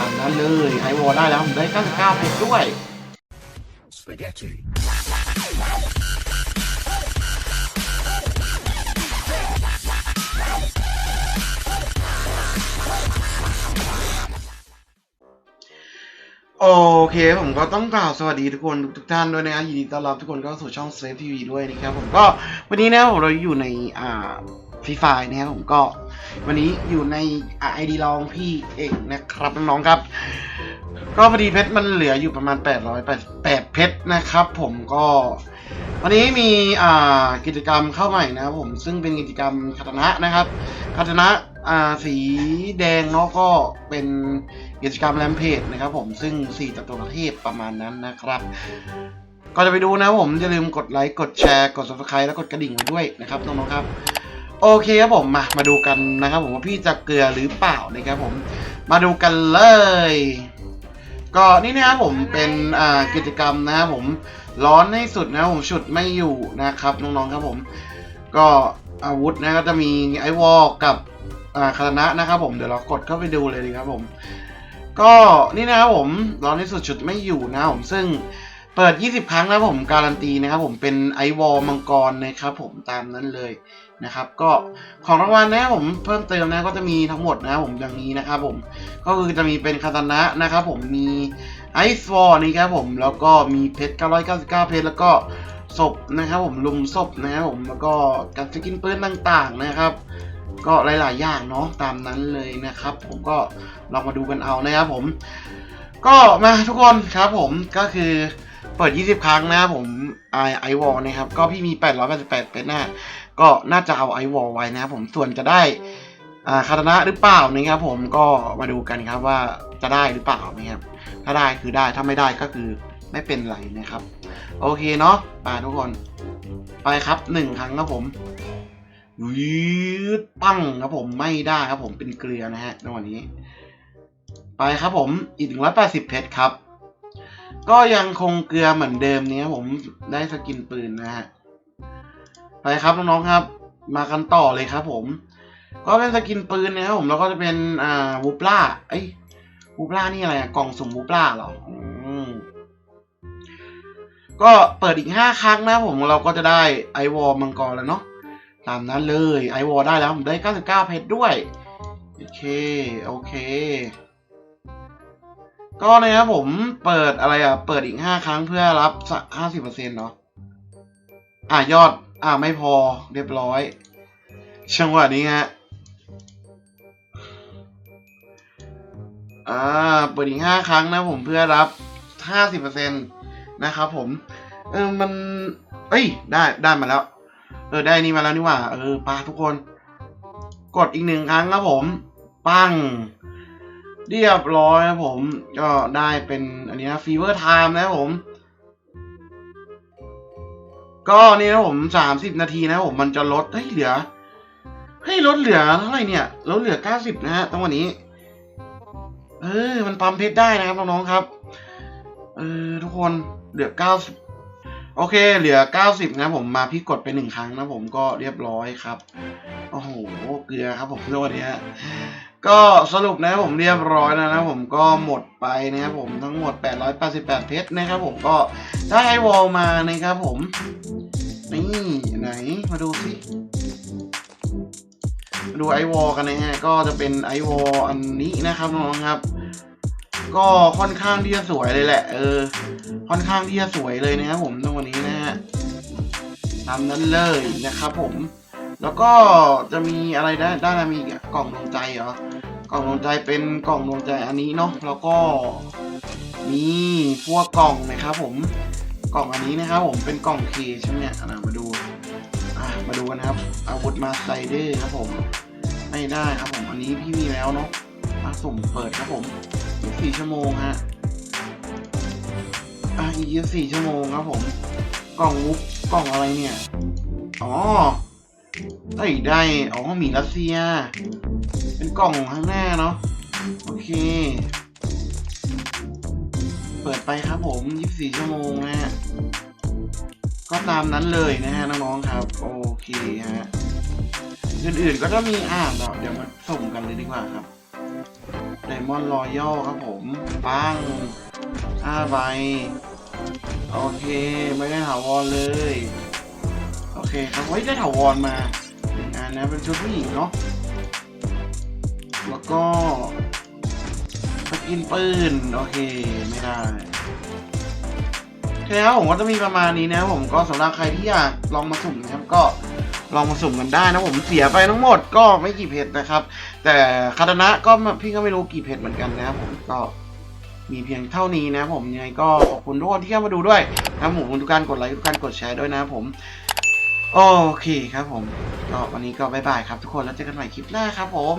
ตามนั้นเลยไอวอลได้แล้วผมได้ 99เพชรด้วย Spaghetti. โอเคผมก็ต้องกล่าวสวัสดีทุกคนทุกท่านด้วยนะครับยินดีต้อนรับทุกคนเข้าสู่ช่อง Safe TV ด้วยนะครับผมก็วันนี้นะครับเราอยู่ในอ่าฟรีไฟนะครับผมก็ วันนี้อยู่ในไอดีลองพี่เอกนะครับน้องๆครับ ก็พอดีเพชรมันเหลืออยู่ประมาณ 808เพชรนะครับ ผมก็วันนี้มีอ่ากิจกรรมเข้าใหม่นะครับผมซึ่งเป็นกิจกรรมคาตนะนะครับคาตนะอ่าสีแดงเนาะก็เป็นกิจกรรมแรมเพจนะครับผมซึ่ง4จัตุรเทพประมาณนั้นนะครับก่อนจะไปดูนะผมอย่าลืมกดไลค์กดแชร์กด subscribe แล้วกดกระดิ่งไว้ด้วยนะครับน้องๆครับ โอเคครับผมมามาดูกันนะครับผมว่าพี่จะเกลือหรือเปล่านะครับผม มาดูกันเลย ก็นี่นะครับผมเป็นกิจกรรมนะครับผมร้อนให้สุดนะผมฉุดไม่อยู่นะครับน้องๆครับผม ก็อาวุธนะก็จะมีไอวอลกับอาคาตนะนะครับผมเดี๋ยวเรากดเข้าไปดูเลยดีครับผม ก็นี่นะครับผมร้อนที่สุดฉุดไม่อยู่นะครับผมซึ่ง เปิด 20 ครั้งนะครับผมการันตีนะครับผมเป็นไอวอลมังกรนะครับผมตามนั้นเลยนะครับ ก็ของรางวัลนะครับผมเพิ่มเติมนะก็จะมีทั้งหมดนะครับผมอย่างนี้นะครับผมก็คือจะมีเป็นคาตานะนะครับผมมีไอซ์วอร์นี่ครับผมแล้วก็มีเพชร 999 เพชรแล้วก็ศพนะครับผมลุมศพนะครับผมแล้วก็การสกินปืนต่างๆนะครับ ก็หลายๆอย่างเนาะตามนั้นเลยนะครับ ผมก็ลองมาดูกันเอานะครับผม ก็มาทุกคนครับผมก็คือ เปิด 20 ครั้งนะครับผมไอไอวอลนะครับ ก็พี่มี 888 เป็นหน้า ก็น่าจะเอาไอวอลไว้นะครับผมส่วนจะได้อ่าคาตนะหรือเปล่านะครับผมก็มาดูกันครับว่าจะได้หรือเปล่านะครับถ้าได้คือได้ถ้าไม่ได้ก็คือไม่เป็นไรนะครับ โอเคเนาะไปทุกคน ไปครับหนึ่งครั้งครับผมยืดปั้งครับผมไม่ได้ครับผมเป็นเกลือนะฮะในวันนี้ ไปครับผมอีกหนึ่งร้อยแปดสิบเพชรครับ ก็ยังคงเกลือเหมือนเดิมเนี้ยผมได้สกินปืนนะฮะ ไปครับน้องๆครับ มากันต่อเลยครับผม ก็เป็นสกินปืนนะครับผมแล้วก็จะเป็นอ่าวูปล่าเอ้วูปล่านี่อะไรอะกล่องสุ่มวูปล่าเหรออืมก็เปิดอีกห้าครั้งนะผมเราก็จะได้ไอวอลมังกรแล้วเนาะตามนั้นเลยไอวอลได้แล้วผมได้เก้าสิบเก้าเพชรด้วย โอเค โอเค ก็นะครับผมเปิดอะไรอะ เปิดอีกห้าครั้งเพื่อรับห้าสิบเปอร์เซ็นต์เนาะอะยอด อะไม่พอเรียบร้อยจังหวะนี้ฮะอ่าเปิดอีกห้าครั้งนะผมเพื่อรับห้าสิบเปอร์เซ็นต์นะครับผม เออมัน เอ้ย ได้ได้มาแล้ว เออได้นี่มาแล้วนี่ว่า เออปาทุกคน กดอีกหนึ่งครั้งครับผม ปัง เรียบร้อยครับผมก็ได้เป็นอันนี้ฟีเวอร์ไทม์นะผม ก็นี่นะผมสามสิบนาทีนะผมมันจะลดเฮ้ยเหลือเฮ้ยลดเหลือเท่าไหร่เนี่ยลดเหลือเก้าสิบนะฮะตรงวันนี้ เออ มันปั๊มเพชรได้นะครับน้องๆครับ เออทุกคนเหลือเก้าสิบโอเค เหลือเก้าสิบนะผมมาพี่กดไปหนึ่งครั้งนะผมก็เรียบร้อยครับ โอ้โห เกลือครับผมในวันนี้ ก็สรุปนะผมเรียบร้อยแล้วนะผมก็หมดไปนะครับผมทั้งหมด 888 เพชรนะครับผมก็ได้ไอวอลมานะครับผม นี่ไหนมาดูสิมาดูไอวอลกันนะฮะก็จะเป็นไอวอลอันนี้นะครับน้องครับ ก็ค่อนข้างที่จะสวยเลยแหละ เออ ค่อนข้างที่จะสวยเลยนะครับผมในวันนี้นะฮะตามนั้นเลยนะครับผม แล้วก็จะมีอะไรได้ได้อะไรมีกกล่องดวงใจเหรอกล่องดวงใจเป็นกล่องดวงใจอันนี้เนาะแล้วก็มีพวกกล่องนะครับผมกล่องอันนี้นะครับผมเป็นกล่องเคใช่ไหมเนี่ยมาดูอะมาดูกันนะครับ อาวุธมาไซเดอร์ครับผม ไม่ได้ครับผมอันนี้พี่มีแล้วเนาะมาสุ่มเปิดครับผม24ชั่วโมงฮะอะอีก24ชั่วโมงครับผม กล่องมุกกล่องอะไรเนี่ย อ๋อ ได้ยได้ อ๋อหมีรัสเซีย เป็นกล่องข้างหน้าเนาะ โอเค เปิดไปครับผม 24 ชั่วโมงนะฮะ ก็ตามนั้นเลยนะฮะน้องๆครับ โอเคฮะ อื่นๆก็จะมีอ่านเดี๋ยวเดี๋ยวมาส่งกันเลยดีกว่าครับไดมอนด์รอยัลครับผมปังห้าใบ โอเค ไม่ได้ถาวรเลย โอเคครับไว้ได้ถาวรมาหนึ่งอันนะเป็นชุดผู้หญิงเนาะแล้วก็สกินปืนโอเคไม่ได้โอเคครับผมก็จะมีประมาณนี้นะผมก็สำหรับใครที่อยากลองมาสุ่มนะครับก็ลองมาสุ่มกันได้นะผมเสียไปทั้งหมดก็ไม่กี่เพชรนะครับ แต่คาตนะก็พี่ก็ไม่รู้กี่เพชรเหมือนกันนะครับผมก็มีเพียงเท่านี้นะผมยังไงก็ขอบคุณทุกคนที่เข้ามาดูด้วยนะผมทุกการกดไลค์ทุกการกดแชร์ด้วยนะผม โอเคครับผมก็วันนี้ก็บายบายครับทุกคนแล้วเจอกันใหม่คลิปหน้าครับผม